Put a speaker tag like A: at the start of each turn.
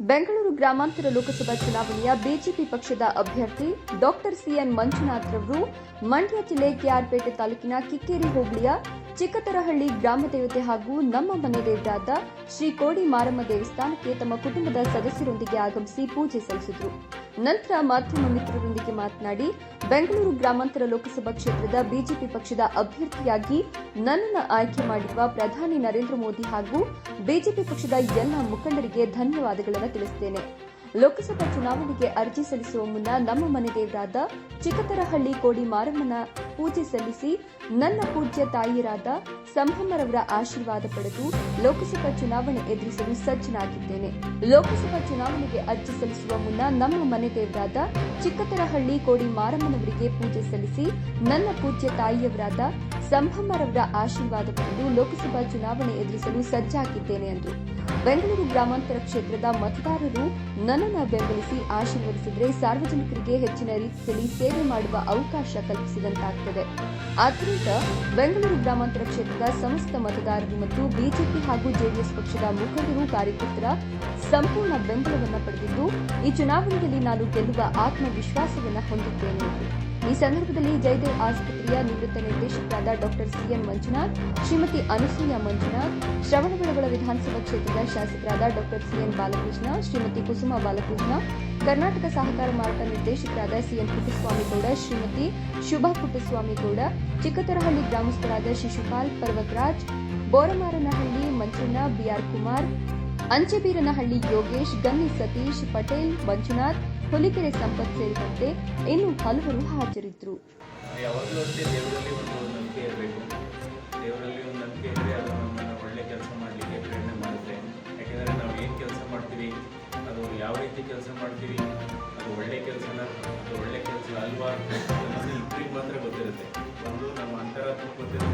A: ಬೆಂಗಳೂರು ಗ್ರಾಮಾಂತರ ಲೋಕಸಭಾ ಚುನಾವಣೆಯ ಬಿಜೆಪಿ ಪಕ್ಷದ ಅಭ್ಯರ್ಥಿ ಡಾಕ್ಟರ್ ಸಿಎನ್ ಮಂಜುನಾಥ್ ರವರು ಮಂಡ್ಯ ಜಿಲ್ಲೆ ಕೆಆರ್ಪೇಟೆ ತಾಲೂಕಿನ ಕಿಕ್ಕೇರಿ ಹೋಬಳಿಯ ಚಿಕ್ಕತರಹಳ್ಳಿ ಗ್ರಾಮ ದೇವತೆ ಹಾಗೂ ನಮ್ಮ ಮನೆ ದೇವರಾದ ಶ್ರೀ ಕೋಡಿ ಮಾರಮ್ಮ ದೇವಸ್ಥಾನಕ್ಕೆ ತಮ್ಮ ಕುಟುಂಬದ ಸದಸ್ಯರೊಂದಿಗೆ ಆಗಮಿಸಿ ಪೂಜೆ ಸಲ್ಲಿಸಿದರು. ನಂತರ ಮಾಧ್ಯಮ ಮಿತ್ರರೊಂದಿಗೆ ಮಾತನಾಡಿ, ಬೆಂಗಳೂರು ಗ್ರಾಮಾಂತರ ಲೋಕಸಭಾ ಕ್ಷೇತ್ರದ ಬಿಜೆಪಿ ಪಕ್ಷದ ಅಭ್ಯರ್ಥಿಯಾಗಿ ನನ್ನನ್ನು ಆಯ್ಕೆ ಮಾಡಿರುವ ಪ್ರಧಾನಿ ನರೇಂದ್ರ ಮೋದಿ ಹಾಗೂ ಬಿಜೆಪಿ ಪಕ್ಷದ ಎಲ್ಲ ಮುಖಂಡರಿಗೆ ಧನ್ಯವಾದಗಳನ್ನು ತಿಳಿಸುತ್ತೇನೆ ಲೋಕಸಭಾ ಚುನಾವಣೆಗೆ ಅರ್ಜಿ ಸಲ್ಲಿಸುವ ಮುನ್ನ ನಮ್ಮ ಮನೆ ದೇವರಾದ ಚಿಕ್ಕತರಹಳ್ಳಿ ಕೋಡಿ ಮಾರಮ್ಮನ ಪೂಜೆ ಸಲ್ಲಿಸಿ ನನ್ನ ಪೂಜ್ಯ ತಾಯಿಯರಾದ ಸಂಭ್ರಮರವರ ಆಶೀರ್ವಾದ ಪಡೆದು ಲೋಕಸಭಾ ಚುನಾವಣೆ ಎದುರಿಸಲು ಸಜ್ಜನಾಗಿದ್ದೇನೆ. ಲೋಕಸಭಾ ಚುನಾವಣೆಗೆ ಅರ್ಜಿ ಸಲ್ಲಿಸುವ ಮುನ್ನ ನಮ್ಮ ಮನೆ ದೇವರಾದ ಚಿಕ್ಕತರಹಳ್ಳಿ ಕೋಡಿ ಮಾರಮ್ಮನವರಿಗೆ ಪೂಜೆ ಸಲ್ಲಿಸಿ ನನ್ನ ಪೂಜ್ಯ ತಾಯಿಯವರಾದ ಸಂಭ್ರಮರವರ ಆಶೀರ್ವಾದ ಪಡೆದು ಲೋಕಸಭಾ ಚುನಾವಣೆ ಎದುರಿಸಲು ಸಜ್ಜಾಗಿದ್ದೇನೆ ಎಂದರು ಬೆಂಗಳೂರು ಗ್ರಾಮಾಂತರ ಕ್ಷೇತ್ರದ ಮತದಾರರು ನನ್ನನ್ನು ಬೆಂಬಲಿಸಿ ಆಶೀರ್ವದಿಸಿದರೆ ಸಾರ್ವಜನಿಕರಿಗೆ ಹೆಚ್ಚಿನ ರೀತಿಯಲ್ಲಿ ಸೇವೆ ಮಾಡುವ ಅವಕಾಶ ಕಲ್ಪಿಸಿದಂತಾಗುತ್ತದೆ ಆದ್ದರಿಂದ ಬೆಂಗಳೂರು ಗ್ರಾಮಾಂತರ ಕ್ಷೇತ್ರದ ಸಮಸ್ತ ಮತದಾರರು ಮತ್ತು ಬಿಜೆಪಿ ಹಾಗೂ ಜೆಡಿಎಸ್ ಪಕ್ಷದ ಮುಖಂಡರು ಕಾರ್ಯಕರ್ತರ ಸಂಪೂರ್ಣ ಬೆಂಬಲವನ್ನು ಪಡೆದಿದ್ದು, ಈ ಚುನಾವಣೆಯಲ್ಲಿ ನಾನು ಗೆಲ್ಲುವ ಆತ್ಮವಿಶ್ವಾಸವನ್ನು ಹೊಂದಿದ್ದೇನೆ. ಈ ಸಂದರ್ಭದಲ್ಲಿ ಜಯದೇವ್ ಆಸ್ಪತ್ರೆಯ ನಿವೃತ್ತ ನಿರ್ದೇಶಕರಾದ doctor C N Manjunath, Shrimati Anasuya Manjunath, Shravanabelagola ವಿಧಾನಸಭಾ ಕ್ಷೇತ್ರದ ಶಾಸಕರಾದ doctor C N Balakrishna, Shrimati Kusuma Balakrishna, Karnataka ಸಹಕಾರ ಮಾರಾಟ ನಿರ್ದೇಶಕರಾದ ಸಿಎನ್ ಪುಟ್ಟಸ್ವಾಮಿಗೌಡ ಶ್ರೀಮತಿ ಶುಭಾ ಪುಟ್ಟಸ್ವಾಮಿಗೌಡ ಚಿಕ್ಕತರಹಳ್ಳಿ ಗ್ರಾಮಸ್ಥರಾದ ಶಿಶುಪಾಲ್ ಪರ್ವತರಾಜ್, ಬೋರಮಾರನಹಳ್ಳಿ ಮಂಜುಣ್ಣ ಬಿಆರ್ ಕುಮಾರ್ ಅಂಚೆಬೀರನಹಳ್ಳಿ ಯೋಗೇಶ್ ಗನ್ನಿ ಸತೀಶ್, ಪಟೇಲ್, ಮಂಜುನಾಥ್, ಹುಲಿಕೆರೆ ಸಂಪತ್ ಸೇರಿದಂತೆ ಇನ್ನು ಹಲವರು ಹಾಜರಿದ್ದರು.
B: ಯಾವಾಗಲೂ ಅಷ್ಟೇ ದೇವರಲ್ಲಿ ಒಂದು ನಂಬಿಕೆ ಇರಬೇಕು. ದೇವರಲ್ಲಿ ಒಂದು ನಂಬಿಕೆ ಇದ್ದರೆ ಅದು ನಮ್ಮನ್ನು ಒಳ್ಳೆ ಕೆಲಸ ಮಾಡಲಿಕ್ಕೆ ಪ್ರೇರಣೆ ಮಾಡುತ್ತೆ. ಯಾಕೆಂದರೆ ನಾವು ಏನು ಕೆಲಸ ಮಾಡ್ತೀವಿ? ಅದು ಯಾವ ರೀತಿ ಕೆಲಸ ಮಾಡ್ತೀವಿ? ಅದು ಒಳ್ಳೆ ಕೆಲಸನ? ಒಳ್ಳೆ ಕೆಲಸ ಅಲ್ವಾ? ಅನ್ನೋದು ಇಬ್ಬರಿಗೆ ಮಾತ್ರ ಗೊತ್ತಿರುತ್ತೆ. ಒಂದು ನಮ್ಮ ಅಂತರಾತ್ಮ ಗೊತ್ತಿರುತ್ತೆ ಗೊತ್ತಿರುತ್ತೆ.